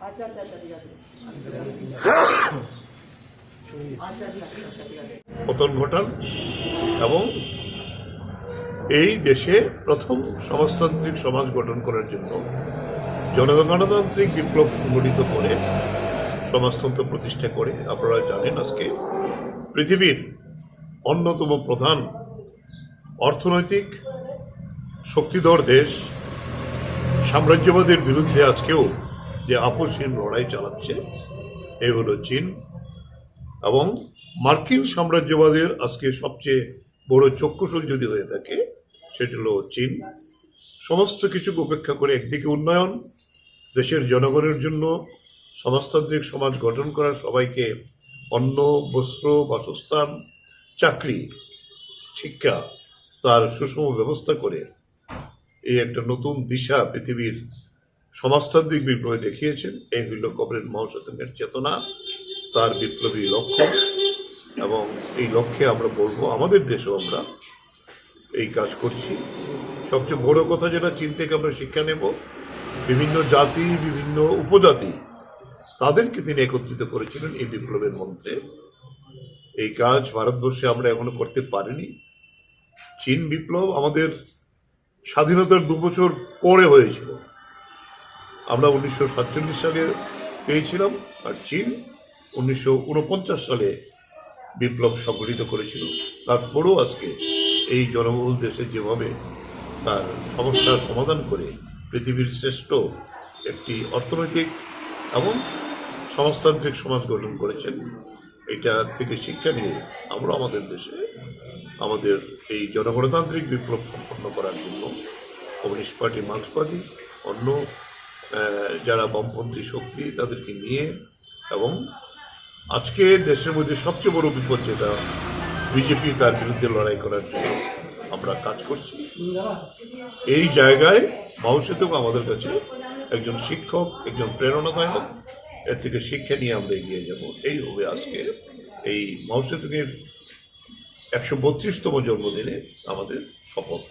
আচ্ছা আচ্ছা আচ্ছা পতন ঘটান এবং এই দেশে প্রথম সমাজতান্ত্রিক সমাজ গঠন করার জন্য জনগণতান্ত্রিক বিপ্লব সংগঠিত করে, সমাজতন্ত্র প্রতিষ্ঠা করে, আপনারা জানেন আজকে পৃথিবীর অন্যতম প্রধান অর্থনৈতিক শক্তিধর দেশ সাম্রাজ্যবাদের বিরুদ্ধে আজকেও যে আপসহীন লড়াই চালাচ্ছে এই হলো চীন এবং মার্কিন সাম্রাজ্যবাদের আজকে সবচেয়ে বড় চক্ষুশূল যদি হয়ে থাকে, সেটি হলো চীন। সমস্ত কিছুকে উপেক্ষা করে একদিকে উন্নয়ন, দেশের জনগণের জন্য সমাজতান্ত্রিক সমাজ গঠন করা সবাইকে অন্ন, বস্ত্র, বাসস্থান, চাকরি, শিক্ষা, তার সুষম ব্যবস্থা করে এই একটা নতুন দিশা পৃথিবীর সমাজতান্ত্রিক বিপ্লবে দেখিয়েছেন। এই হইল কবরের মহাসতনের চেতনা, তার বিপ্লবী লক্ষ্য এবং এই লক্ষ্যে আমরা বলব, আমাদের দেশেও আমরা এই কাজ করছি। সবচেয়ে বড় কথা যেটা, চীন থেকে আমরা শিক্ষা নেব, বিভিন্ন জাতি, বিভিন্ন উপজাতি তাদেরকে তিনি একত্রিত করেছিলেন এই বিপ্লবের মন্ত্রে। এই কাজ ভারতবর্ষে আমরা এখনও করতে পারিনি। চীন বিপ্লব আমাদের স্বাধীনতার দু বছর পরে হয়েছিল। আমরা উনিশশো সাতচল্লিশ সালে পেয়েছিলাম আর চীন উনিশশো উনপঞ্চাশ সালে বিপ্লব সংগঠিত করেছিল। তারপরেও আজকে এই জনবহুল দেশে যেভাবে তার সমস্যার সমাধান করে পৃথিবীর শ্রেষ্ঠ একটি অর্থনৈতিক এবং সমাজতান্ত্রিক সমাজ গঠন করেছেন, এটা থেকে শিক্ষা নিয়ে আমরা আমাদের দেশে আমাদের এই জনগণতান্ত্রিক বিপ্লব সম্পন্ন করার জন্য কমিউনিস্ট পার্টি, মার্ক্স পার্টি, অন্য যারা বামপন্থী শক্তি তাদেরকে নিয়ে এবং আজকে দেশের মধ্যে সবচেয়ে বড় বিপদ যেটা বিজেপি তার বিরুদ্ধে লড়াই করার জন্য আমরা কাজ করছি, এই জায়গায় মাউসেতেও আমাদের কাছে একজন শিক্ষক, একজন প্রেরণাদায়ক, এর থেকে শিক্ষা নিয়ে আমরা এগিয়ে যাব। এই হবে আজকে এই মাউসেতুকের একশো বত্রিশতম জন্মদিনে আমাদের শপথ